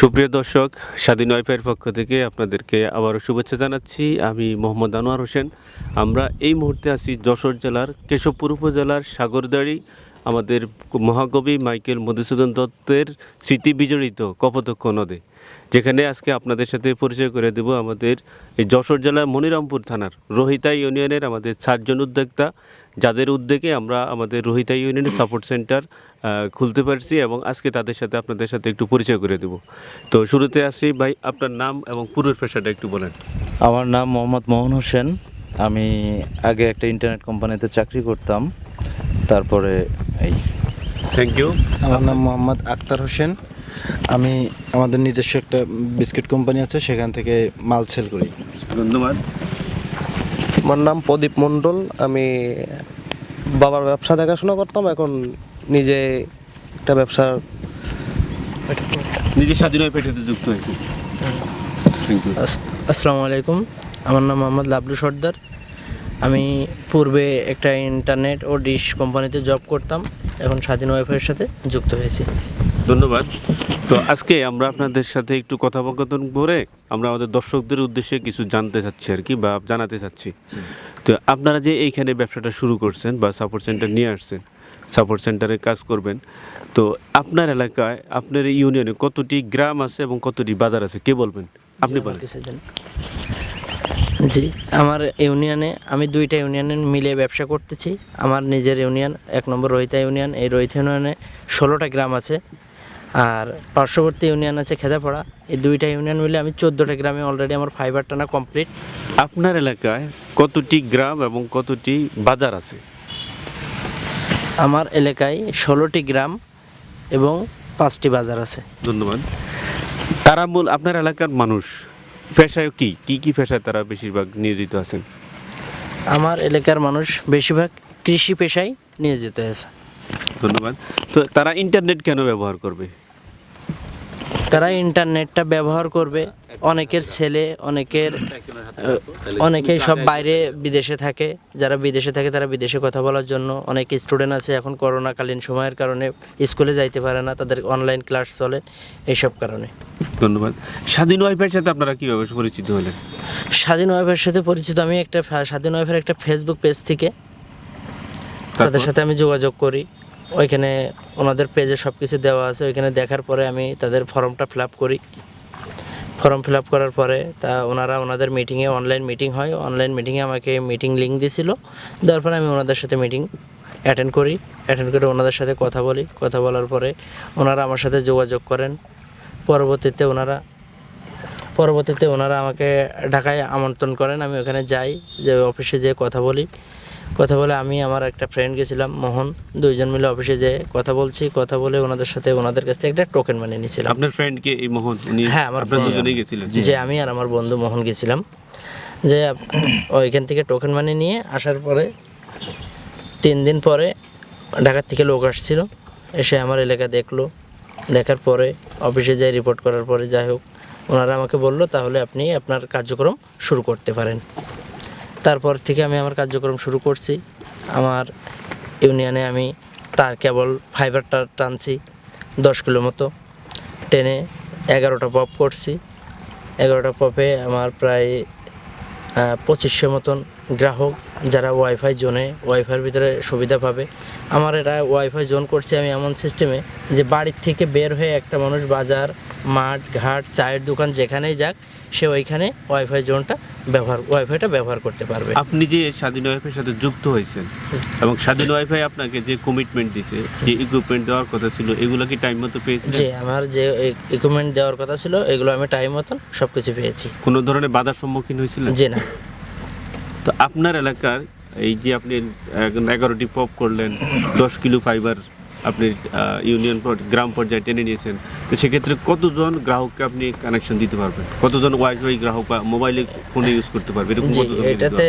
সুপ্রিয় দর্শক, স্বাধীন ওয়াইফাইয়ের পক্ষ থেকে আপনাদেরকে আবারও শুভেচ্ছা জানাচ্ছি। আমি মোহাম্মদ আনোয়ার হোসেন। আমরা এই মুহূর্তে আছি যশোর জেলার কেশবপুর উপজেলার সাগরদাড়ি আমাদের মহাকবি মাইকেল মধুসূদন দত্তের স্মৃতি বিজড়িত কপোতক্ষ নদে, যেখানে আজকে আপনাদের সাথে পরিচয় করে দেব আমাদের এই যশোর জেলার মনিরামপুর থানার রোহিতা ইউনিয়নের আমাদের চারজন উদ্যোক্তা, যাদের উদ্যোগে আমরা আমাদের রোহিতা ইউনিয়নের সাপোর্ট সেন্টার খুলতে পারছি এবং আজকে তাদের সাথে আপনাদের সাথে একটু পরিচয় করে দেব। তো শুরুতে আসি, ভাই, আপনার নাম এবং পূর্বের পেশাটা একটু বলেন। আমার নাম মোহাম্মদ মোহন হোসেন। আমি আগে একটা ইন্টারনেট কোম্পানিতে চাকরি করতাম। তারপরে এই। থ্যাংক ইউ আমার নাম মোহাম্মদ আক্তার হোসেন। আমি আমাদের নিজস্ব একটা বিস্কিট কোম্পানি আছে সেখান থেকে মাল সেল করি। ধন্যবাদ। আমার নাম প্রদীপ মণ্ডল। আমি বাবার ব্যবসা দেখাশোনা করতাম এখন নিজে একটা ব্যবসা নিজের স্বাধীন হয়ে পেশাতে যুক্ত হয়েছি। থ্যাংক ইউ আস- আসসালামু আলাইকুম। আমার নাম মোহাম্মদ লাবলু সর্দার। আমি পূর্বে একটা ইন্টারনেট ও ডিশ কোম্পানিতে জব করতাম এখন স্বাধীন ওয়াইফাইয়ের সাথে যুক্ত হয়েছি। ধন্যবাদ। তো আজকে আমরা আপনাদের সাথে একটু কথোপকথন করে আমরা আমাদের দর্শকদের উদ্দেশ্যে কিছু জানতে চাচ্ছি আর কি বা জানাতে চাচ্ছি। তো আপনারা যে এইখানে ব্যবসাটা শুরু করছেন বা সাপোর্ট সেন্টার নিয়ে আসছেন সাপোর্ট সেন্টারে কাজ করবেন তো আপনার এলাকায় আপনার এই ইউনিয়নে কতটি গ্রাম আছে এবং কতটি বাজার আছে? কে বলবেন? আপনি বলেন। জি আমার ইউনিয়নে আমি দুইটা ইউনিয়নে মিলে ব্যবসা করতেছি। আমার নিজের ইউনিয়ন এক নম্বর রোহিতা ইউনিয়ন এই রোহিতা ইউনিয়নে ষোলোটা গ্রাম আছে। আর পার্শ্ববর্তী ইউনিয়ন আছে খেদাপাড়া। এই দুইটা ইউনিয়ন মিলে আমি চোদ্দোটা গ্রামে অলরেডি আমার ফাইবার টানা কমপ্লিট আপনার এলাকায় কতটি গ্রাম এবং কতটি বাজার আছে? আমার এলাকায় ষোলোটি গ্রাম এবং পাঁচটি বাজার আছে। ধন্যবাদ। তারা মূল আপনার এলাকার মানুষ? পেশায় কি? কি কি পেশায় তারা বেশিরভাগ নিয়োজিত আছেন? আমার এলাকার মানুষ বেশিরভাগ কৃষি পেশায় নিয়োজিত আছে। ধন্যবাদ। তো তারা ইন্টারনেট কেন ব্যবহার করবে? তারা ইন্টারনেটটা ব্যবহার করবে। অনেকের ছেলে অনেকের অনেকেই সব বাইরে বিদেশে থাকে। যারা বিদেশে থাকে তারা বিদেশে কথা বলার জন্য। অনেক স্টুডেন্ট আছে এখন করোনাকালীন সময়ের কারণে স্কুলে যাইতে পারে না তাদের অনলাইন ক্লাস চলে এইসব কারণে। ধন্যবাদ। স্বাধীন ওয়াইফাইয়ের সাথে আপনারা কীভাবে পরিচিত হলেন? স্বাধীন ওয়াইফের সাথে পরিচিত আমি একটা স্বাধীন ওয়াইফের একটা ফেসবুক পেজ থেকে তাদের সাথে আমি যোগাযোগ করি। ওইখানে ওনাদের পেজে সব কিছু দেওয়া আছে। ওইখানে দেখার পরে আমি তাদের ফর্মটা ফিল করি। ফর্ম ফিল করার পরে তা ওনারা ওনাদের মিটিংয়ে অনলাইন মিটিং হয়। অনলাইন মিটিংয়ে আমাকে মিটিং লিঙ্ক দিয়েছিল দেওয়ার পরে আমি ওনাদের সাথে মিটিং অ্যাটেন্ড করি। অ্যাটেন্ড করে ওনাদের সাথে কথা বলি। কথা বলার পরে ওনারা আমার সাথে যোগাযোগ করেন। পরবর্তীতে ওনারা পরবর্তীতে ওনারা আমাকে ঢাকায় আমন্ত্রণ করেন। আমি ওখানে যাই, যে অফিসে যেয়ে কথা বলি। কথা বলে আমি আমার একটা ফ্রেন্ড গেছিলাম মোহন। দুইজন মিলে অফিসে যেয়ে কথা বলছি কথা বলে ওনাদের সাথে ওনাদের কাছ থেকে একটা টোকেন বানিয়ে নিয়েছিলাম। আপনার ফ্রেন্ড ফ্রেন্ডকে এই মোহন? হ্যাঁ, আমার। দুজনেই গেছিলেন। যে আমি আর আমার বন্ধু মোহন গেছিলাম। যে ওইখান থেকে টোকেন বানিয়ে নিয়ে আসার পরে তিন দিন পরে ঢাকার থেকে লোক আসছিল। এসে আমার এলাকা দেখল। দেখার পরে অফিসে যাই রিপোর্ট করার পরে যাই হোক ওনারা আমাকে বলল তাহলে আপনি আপনার কার্যক্রম শুরু করতে পারেন। তারপর থেকে আমি আমার কার্যক্রম শুরু করছি। আমার ইউনিয়নে আমি তার কেবল ফাইবারটা টানছি দশ কিলো মতো। টেনে এগারোটা পপ করছি। এগারোটা পপে আমার প্রায় পঁচিশশো মতন গ্রাহক যারা ওয়াইফাই জোনে ওয়াইফাইয়ের ভিতরে সুবিধা পাবে। আমার এটা ওয়াইফাই জোন করছি আমি এমন সিস্টেমে যে বাড়ির থেকে বের হয়ে একটা মানুষ বাজার মাঠ ঘাট চায়ের দোকান যেখানেই যাক সে ওইখানে ওয়াইফাই জোনটা ব্যবহার ওয়াইফাইটা ব্যবহার করতে পারবে। আপনি যে স্বাধীন ওয়াইফাইয়ের সাথে যুক্ত হয়েছেন এবং স্বাধীন ওয়াইফাই আপনাকে যে কমিটমেন্ট দিছে যে ইকুইপমেন্ট দেওয়ার কথা ছিল এগুলো কি টাইম মতো পেয়েছিলেন? যে আমার যে ইকুইপমেন্ট দেওয়ার কথা ছিল এগুলো আমি টাইম মতন সব কিছু পেয়েছি। কোনো ধরনের বাধার সম্মুখীন হয়েছিলেন? যে না। তো আপনার এলাকার এই যে আপনি এগারোটি পপ করলেন দশ কিলো ফাইবার আপনি ইউনিয়ন গ্রাম পর্যায়ে টেনে নিয়েছেন। তো সেক্ষেত্রে কতজন গ্রাহককে আপনি কানেকশন দিতে পারবেন? কতজন ওয়াইফাই গ্রাহক বা মোবাইলে ফোনে ইউজ করতে পারবে? এরকম এটাতে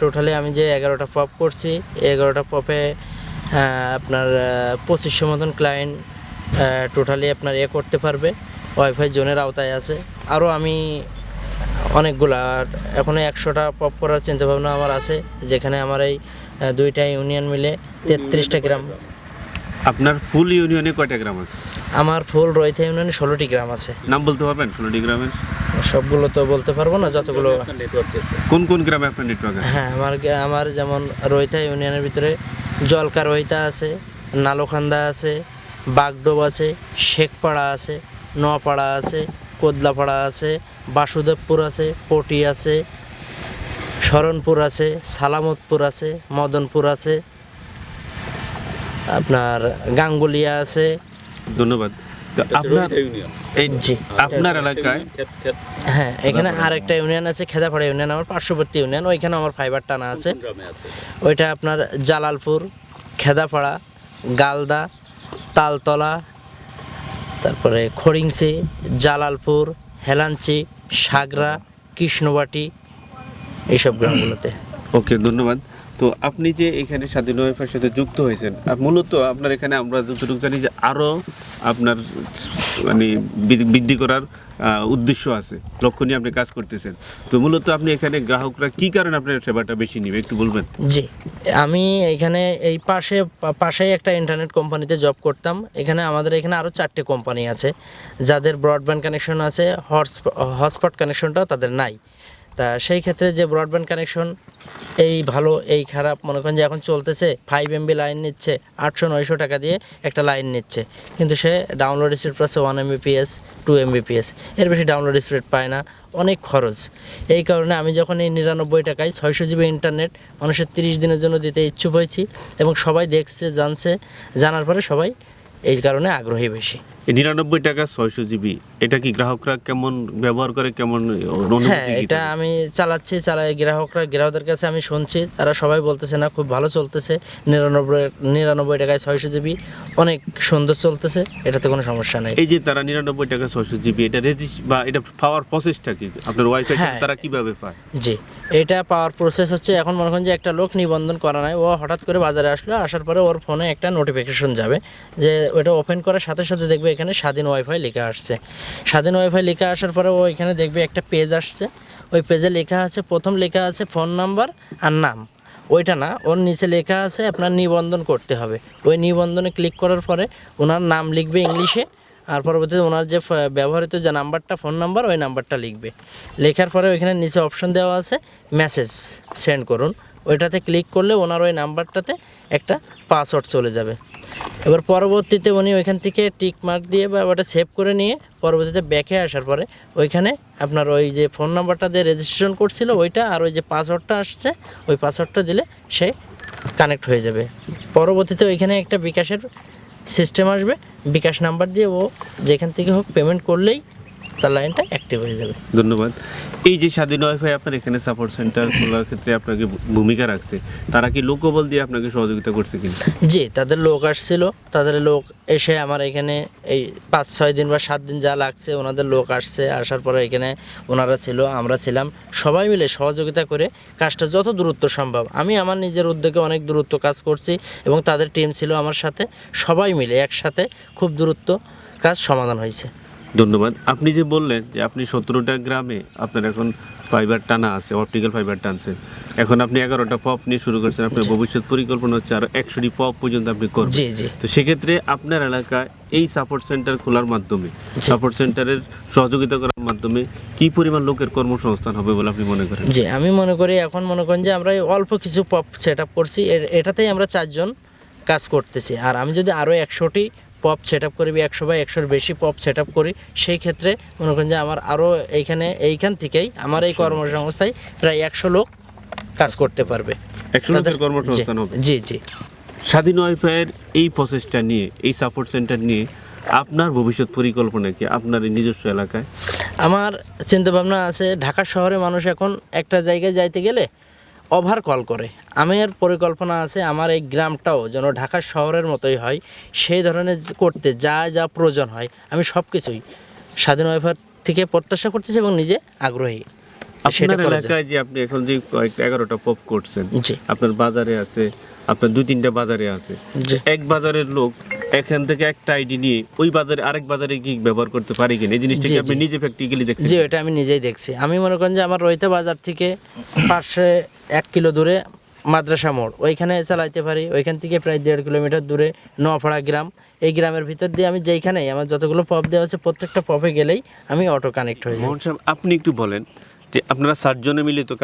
টোটালি আমি যে এগারোটা পপ করছি এগারোটা পপে আপনার পঁচিশশো মতন ক্লায়েন্ট টোটালি আপনার এ করতে পারবে। ওয়াইফাই জোনের আওতায় আছে। আরও আমি অনেকগুলা এখনও একশোটা পপ করার চিন্তাভাবনা আমার আছে যেখানে আমার এই দুইটা ইউনিয়ন মিলে তেত্রিশটা গ্রাম আপনার ফুল ইউনিয়নে কয়টা গ্রাম আছে? আমার ফুল রয়থা ইউনিয়নে ষোলোটি গ্রাম আছে। নাম বলতে পারবেন? ষোলোটি গ্রামের? সবগুলো তো বলতে পারব না যতগুলো কোন কোন গ্রামে আপনার নেটওয়ার্ক আছে? হ্যাঁ আমার আমার যেমন রয়থা ইউনিয়নের ভিতরে জলকা রয়তা আছে নালোখান্দা আছে বাগডোব আছে শেখপাড়া আছে নোয়াপাড়া আছে কোদলাপাড়া আছে বাসুদেবপুর আছে পটি আছে শরণপুর আছে সালামতপুর আছে মদনপুর আছে আপনার গাঙ্গুলিয়া আছে। ধন্যবাদ। আপনার এই জি। আপনার এলাকায় হ্যাঁ এখানে আরেকটা ইউনিয়ন আছে খেদাপাড়া ইউনিয়ন আমার পার্শ্ববর্তী ইউনিয়ন ওইখানে আমার ফাইবার টানা আছে। ওইটা আপনার জালালপুর খেদাপাড়া গালদা তালতলা তারপরে খড়িংসি জালালপুর হেলাঞ্চি সাগরা কৃষ্ণবাটি এইসব গ্রামগুলোতে। ওকে ধন্যবাদ। তো আপনি যে এখানে স্বাধীন ওয়াইফাইয়ের সাথে যুক্ত হয়েছেন মূলত আপনার এখানে আমরা যতটুকু জানি যে আরও আপনার মানে বৃদ্ধি- করার উদ্দেশ্য আছে লক্ষ্য নিয়ে আপনি কাজ করতেছেন। তো মূলত আপনি এখানে গ্রাহকরা কি কারণে আপনার সেবাটা বেশি নেবে, একটু বলবেন? জি, আমি এখানে এই পাশে পা- পাশেই একটা ইন্টারনেট কোম্পানিতে জব করতাম। এখানে আমাদের এখানে আরও চারটে কোম্পানি আছে, যাদের ব্রডব্যান্ড কানেকশন আছে হটস্পট কানেকশনটাও তাদের নাই। তা সেই ক্ষেত্রে যে ব্রডব্যান্ড কানেকশন এই ভালো, এই খারাপ, মনে করেন যে এখন চলতেছে ফাইভ এমবি লাইন নিচ্ছে, আটশো, নয়শো টাকা দিয়ে একটা লাইন নিচ্ছে। কিন্তু সে ডাউনলোড স্পিড পাচ্ছে ওয়ান এমবিপিএস টু এমবিপিএস এর বেশি ডাউনলোড স্পিড পায় না, অনেক খরচ। এই কারণে আমি যখন এই নিরানব্বই টাকায় ছয়শো জিবি ইন্টারনেট মানুষের তিরিশ দিনের জন্য দিতে ইচ্ছুক হয়েছি এবং সবাই দেখছে, জানছে, জানার পরে সবাই এই কারণে আগ্রহী বেশি। নিরানব্বই টাকা ছয়শো জিবি এটা কি গ্রাহকরা কেমন ব্যবহার করে কেমন হ্যাঁ এটা আমি চালাচ্ছি চালাই গ্রাহকরা গ্রাহকদের কাছে আমি শুনছি তারা সবাই বলতেছে না খুব ভালো চলতেছে নিরানব্বই নিরানব্বই টাকায় ছয়শো জিবি অনেক সুন্দর চলতেছে এটাতে কোনো সমস্যা নেই। এই যে তারা নিরানব্বই টাকা ছয়শো জিবি এটা রেজিস বা এটা পাওয়ার প্রসেসটা কি? আপনার ওয়াইফাই হ্যাঁ। তারা কীভাবে পায়? জি এটা পাওয়ার প্রসেস হচ্ছে এখন মনে করেন যে একটা লোক নিবন্ধন করা নাই ও হঠাৎ করে বাজারে আসলো আসার পরে ওর ফোনে একটা নোটিফিকেশন যাবে যে ওটা ওপেন করার সাথে সাথে দেখবে এখানে স্বাধীন ওয়াইফাই লেখা আসছে। স্বাধীন ওয়াইফাই লেখা আসার পরে ও এখানে দেখবে একটা পেজ আসছে। ওই পেজে লেখা আছে, প্রথম লেখা আছে ফোন নাম্বার আর নাম। ওইটা না, ওর নিচে লেখা আছে আপনার নিবন্ধন করতে হবে। ওই নিবন্ধনে ক্লিক করার পরে ওনার নাম লিখবে ইংলিশে, আর পরবর্তীতে ওনার যে ব্যবহৃত যে নাম্বারটা ফোন নাম্বার ওই নাম্বারটা লিখবে। লেখার পরে ওইখানে নিচে অপশন দেওয়া আছে মেসেজ সেন্ড করুন। ওইটাতে ক্লিক করলে ওনার ওই নাম্বারটাতে একটা পাসওয়ার্ড চলে যাবে। এবার পরবর্তীতে উনি ওইখান থেকে টিক মার্ক দিয়ে বা ওটা সেভ করে নিয়ে পরবর্তীতে ব্যাকে আসার পরে ওইখানে আপনার ওই যে ফোন নাম্বারটা দিয়ে রেজিস্ট্রেশন করছিল, ওইটা আর ওই যে পাসওয়ার্ডটা আসছে, ওই পাসওয়ার্ডটা দিলে সে কানেক্ট হয়ে যাবে। পরবর্তীতে ওইখানে একটা বিকাশের সিস্টেম আসবে, বিকাশ নাম্বার দিয়ে ও যেখান থেকে হোক পেমেন্ট করলেই তার লাইনটা অ্যাক্টিভ হয়ে যাবে। ধন্যবাদ। এই যে স্বাধীন ওয়াইফাই আপনার এখানে সাপোর্ট সেন্টার খোলার ক্ষেত্রে আপনাকে ভূমিকা রাখছে তারা কি লোকবল দিয়ে আপনাকে সহযোগিতা করছে কি জি তাদের লোক আসছিল তাদের লোক এসে আমার এখানে এই পাঁচ ছয় দিন বা সাত দিন যা লাগছে ওনাদের লোক আসছে আসার পরে এখানে ওনারা ছিল আমরা ছিলাম। সবাই মিলে সহযোগিতা করে কাজটা যত দূরত্ব সম্ভব। আমি আমার নিজের উদ্যোগে অনেক দূরত্ব কাজ করছি এবং তাদের টিম ছিল আমার সাথে। সবাই মিলে একসাথে খুব দূরত্ব কাজ সমাধান হয়েছে। ধন্যবাদ। আপনি যে বললেন যে আপনি সতেরোটা গ্রামে আপনার এখন ফাইবার টানা আছে অপটিক্যাল ফাইবার টানছেন। এখন আপনি এগারোটা পপ নিয়ে শুরু করছেন আপনার ভবিষ্যৎ পরিকল্পনা হচ্ছে আরও একশোটি পপ পর্যন্ত আপনি করবেন। তো সেক্ষেত্রে আপনার এলাকায় এই সাপোর্ট সেন্টার খোলার মাধ্যমে সাপোর্ট সেন্টারের সহযোগিতা করার মাধ্যমে কি পরিমাণ লোকের কর্মসংস্থান হবে বলে আপনি মনে করেন? জি আমি মনে করি এখন মনে করেন যে আমরা অল্প কিছু পপ সেট আপ করছি এটাতেই আমরা চারজন কাজ করতেছি। আর আমি যদি আরও একশোটি পপ সেট আপ করি একশো বা একশোর বেশি পপ সেট আপ করি। সেই ক্ষেত্রে মনে করেন যে আমার আরও এইখানে এইখান থেকেই আমার এই কর্মসংস্থায় প্রায় একশো লোক কাজ করতে পারবে। কর্মসংস্থান হবে। জি জি। স্বাধীন ওয়াইফাইয়ের এই প্রসেসটা নিয়ে এই সাপোর্ট সেন্টার নিয়ে আপনার ভবিষ্যৎ পরিকল্পনা কি? আপনার এই নিজস্ব এলাকায়? আমার চিন্তাভাবনা আছে ঢাকা শহরে মানুষ এখন একটা জায়গায় যাইতে গেলে ওভার কল করে। আমার পরিকল্পনা আছে আমার এই গ্রামটাও যেন ঢাকা শহরের মতোই হয়, সেই ধরনের করতে যা যা প্রয়োজন হয়, আমি সব কিছুই স্বাধীন ওয়েফার থেকে প্রত্যাশা করতেছি এবং নিজে আগ্রহী। আপনার এলাকায় যে আপনি এখন যে কয়েকটা এগারোটা পপ করছেন আপনার বাজারে আছে আপনার দুই তিনটা বাজারে আছে। এক বাজারের লোক এখান থেকে একটা আইডি নিয়ে ওই বাজারে আরেক বাজারে কি ব্যবহার করতে পারে কিনা এই জিনিসটা আপনি নিজে প্র্যাকটিক্যালি দেখছেন জি ওটা আমি নিজেই দেখছি। আমি মনে করেন যে আমার রইতে বাজার থেকে পাশে এক কিলো দূরে মাদ্রাসা মোড়। ওইখানে চালাইতে পারি। ওইখান থেকে প্রায় দেড় কিলোমিটার দূরে নোয়াপাড়া গ্রাম। এই গ্রামের ভিতর দিয়ে আমি যেইখানেই আমার যতগুলো পপ দেওয়া আছে প্রত্যেকটা পপে গেলেই আমি অটো কানেক্ট হয়ে যাই। আপনি একটু বলেন যে আপনারা সাতজনে মিলে তো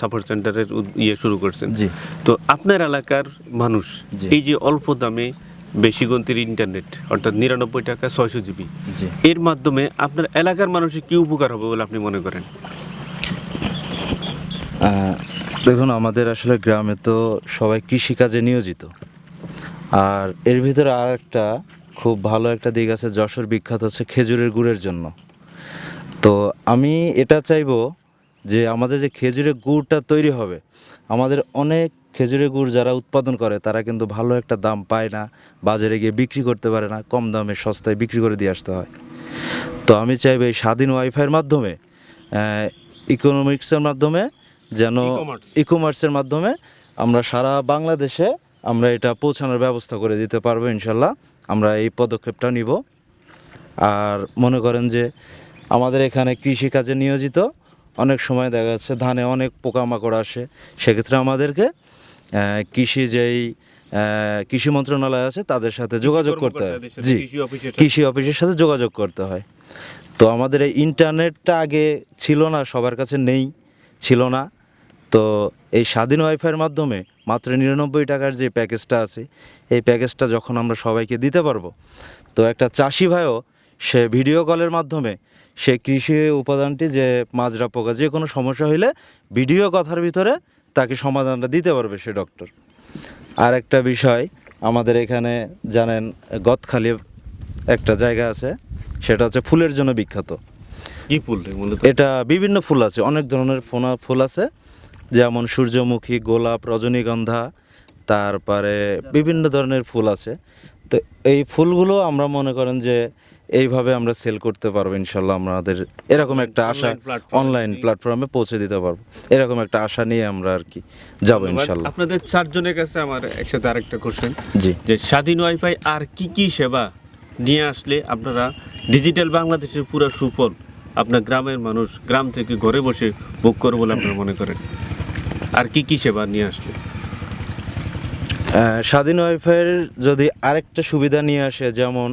সাপোর্ট সেন্টারের ইয়ে শুরু করছেন। জি। তো আপনার এলাকার মানুষ। এই যে অল্প দামে বেশি গন্তির ইন্টারনেট অর্থাৎ নিরানব্বই টাকা ছয়শো জিবি এর মাধ্যমে আপনার এলাকার মানুষের কি উপকার হবে বলে আপনি মনে করেন? দেখুন আমাদের আসলে গ্রামে তো সবাই কৃষিকাজে নিয়োজিত। আর এর ভিতরে আর একটা খুব ভালো একটা দিক আছে যশোর বিখ্যাত হচ্ছে খেজুরের গুড়ের জন্য। তো আমি এটা চাইব যে আমাদের যে খেজুরের গুড়টা তৈরি হবে আমাদের অনেক খেজুরের গুড় যারা উৎপাদন করে তারা কিন্তু ভালো একটা দাম পায় না বাজারে গিয়ে বিক্রি করতে পারে না কম দামে সস্তায় বিক্রি করে দিয়ে আসতে হয়। তো আমি চাইব এই স্বাধীন ওয়াইফাইয়ের মাধ্যমে ইকোনমিক্সের মাধ্যমে যেন। ই কমার্সের মাধ্যমে আমরা সারা বাংলাদেশে আমরা এটা পৌঁছানোর ব্যবস্থা করে দিতে পারব ইনশাল্লাহ। আমরা এই পদক্ষেপটা নিব। আর মনে করেন যে আমাদের এখানে কৃষিকাজে নিয়োজিত অনেক সময় দেখা যাচ্ছে ধানে অনেক পোকামাকড় আসে। সেক্ষেত্রে আমাদেরকে কৃষি যেই কৃষি মন্ত্রণালয় আছে তাদের সাথে যোগাযোগ করতে হয়। জি কৃষি কৃষি অফিসের সাথে যোগাযোগ করতে হয়। তো আমাদের এই ইন্টারনেটটা আগে ছিল না সবার কাছে নেই ছিল না। তো এই স্বাধীন ওয়াইফাইয়ের মাধ্যমে মাত্র নিরানব্বই টাকার যে প্যাকেজটা আছে এই প্যাকেজটা যখন আমরা সবাইকে দিতে পারব তো একটা চাষি ভাইও সে ভিডিও কলের মাধ্যমে সে কৃষি উপাদানটি যে মাজরা পোকা যে কোনো সমস্যা হইলে ভিডিও কথার ভিতরে তাকে সমাধানটা দিতে পারবে সে ডক্টর। আর একটা বিষয় আমাদের এখানে জানেন গদখালি একটা জায়গা আছে সেটা হচ্ছে ফুলের জন্য বিখ্যাত। কি ফুল এটা বিভিন্ন ফুল আছে অনেক ধরনের ফোনা ফুল আছে যেমন সূর্যমুখী গোলাপ রজনীগন্ধা তারপরে বিভিন্ন ধরনের ফুল আছে। তো এই ফুলগুলো আমরা মনে করেন যে এইভাবে আমরা সেল করতে পারব ইনশাল্লাহ আমাদের এরকম একটা আশা অনলাইন প্ল্যাটফর্মে পৌঁছে দিতে পারব। এরকম একটা আশা নিয়ে আমরা আর কি যাব। ইনশাল্লাহ। আপনাদের চারজনের কাছে আমার একসাথে আরেকটা কোশ্চেন জি। যে স্বাধীন ওয়াইফাই আর কি কি সেবা নিয়ে আসলে আপনারা ডিজিটাল বাংলাদেশের পুরো সুফল আপনার গ্রামের মানুষ গ্রাম থেকে ঘরে বসে বুক করবে বলে আপনারা মনে করেন? আর কি কি সেবা নিয়ে আসলে? স্বাধীন ওয়াইফাইয়ের যদি আরেকটা সুবিধা নিয়ে আসে যেমন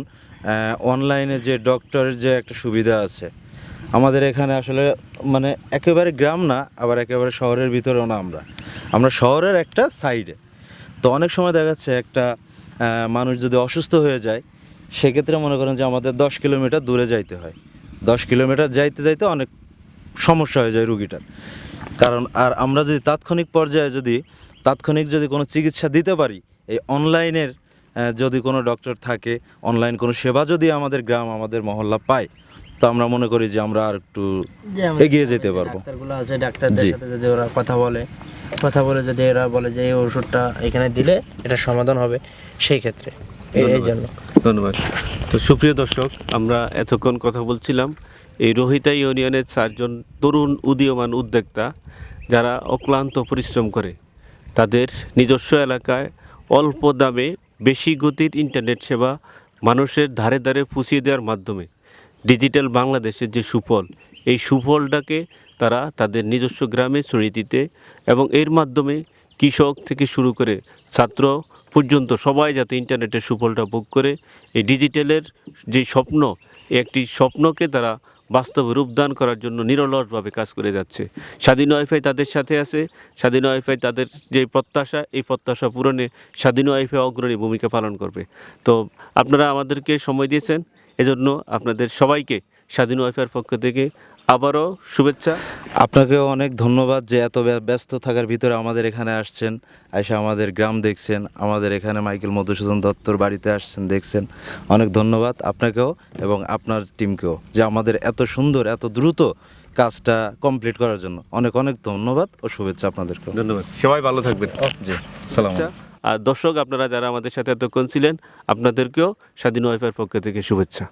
অনলাইনে যে ডক্টরের যে একটা সুবিধা আছে, আমাদের এখানে আসলে মানে একেবারে গ্রাম না, আবার একেবারে শহরের ভিতরেও না আমরা। আমরা শহরের একটা সাইডে তো অনেক সময় দেখা যাচ্ছে একটা মানুষ যদি অসুস্থ হয়ে যায়, সেক্ষেত্রে মনে করেন যে আমাদের দশ কিলোমিটার দূরে যাইতে হয়। দশ কিলোমিটার যাইতে যাইতে অনেক সমস্যা হয়ে যায় রুগীটার কারণ, আর আমরা যদি তাৎক্ষণিক পর্যায়ে যদি, তাৎক্ষণিক যদি কোনো চিকিৎসা দিতে পারি, এই অনলাইনের যদি কোনো ডক্টর থাকে অনলাইন কোনো সেবা যদি আমাদের গ্রাম আমাদের মহল্লা পায় তো আমরা মনে করি যে আমরা আর একটু এগিয়ে যেতে পারব। আছে ডাক্তারদের। সাথে যদি ওরা কথা বলে কথা বলে যদি এরা বলে যে এই ওষুধটা এখানে দিলে এটা সমাধান হবে সেই ক্ষেত্রে। এই জন্য। ধন্যবাদ। তো সুপ্রিয় দর্শক আমরা এতক্ষণ কথা বলছিলাম এই রোহিতা ইউনিয়নের চারজন তরুণ উদীয়মান উদ্যোক্তা যারা অক্লান্ত পরিশ্রম করে তাদের নিজস্ব এলাকায় অল্প দামে বেশি গতির ইন্টারনেট সেবা মানুষের ধারে ধারে পুষিয়ে দেওয়ার মাধ্যমে ডিজিটাল বাংলাদেশের যে সুফল, এই সুফলটাকে তারা তাদের নিজস্ব গ্রামে ছড়িয়ে দিতে এবং এর মাধ্যমে কৃষক থেকে শুরু করে ছাত্র পর্যন্ত সবাই যাতে ইন্টারনেটের সুফলটা ভোগ করে, এই ডিজিটালের যে স্বপ্ন একটি স্বপ্নকে তারা বাস্তবে রূপদান করার জন্য নিরলসভাবে কাজ করে যাচ্ছে। স্বাধীন ওয়াইফাই তাদের সাথে আছে। স্বাধীন ওয়াইফাই তাদের যে প্রত্যাশা, এই প্রত্যাশা পূরণে স্বাধীন ওয়াইফাই অগ্রণী ভূমিকা পালন করবে। তো আপনারা আমাদেরকে সময় দিয়েছেন। এজন্য আপনাদের সবাইকে স্বাধীন ওয়াইফার পক্ষ থেকে আবারও শুভেচ্ছা। আপনাকেও অনেক ধন্যবাদ যে এত ব্যস্ত থাকার ভিতরে আমাদের এখানে আসছেন। এসে আমাদের গ্রাম দেখছেন আমাদের এখানে মাইকেল মধুসূদন দত্তর বাড়িতে আসছেন দেখছেন। অনেক ধন্যবাদ আপনাকেও এবং আপনার টিমকেও যে আমাদের এত সুন্দর এত দ্রুত কাজটা কমপ্লিট করার জন্য। অনেক অনেক ধন্যবাদ ও শুভেচ্ছা আপনাদেরকেও। ধন্যবাদ। সবাই ভালো থাকবেন। জি সালাম আচ্ছা, আর দর্শক আপনারা যারা আমাদের সাথে এতক্ষণ ছিলেন আপনাদেরকেও স্বাধীন ওয়াইফার পক্ষ থেকে শুভেচ্ছা।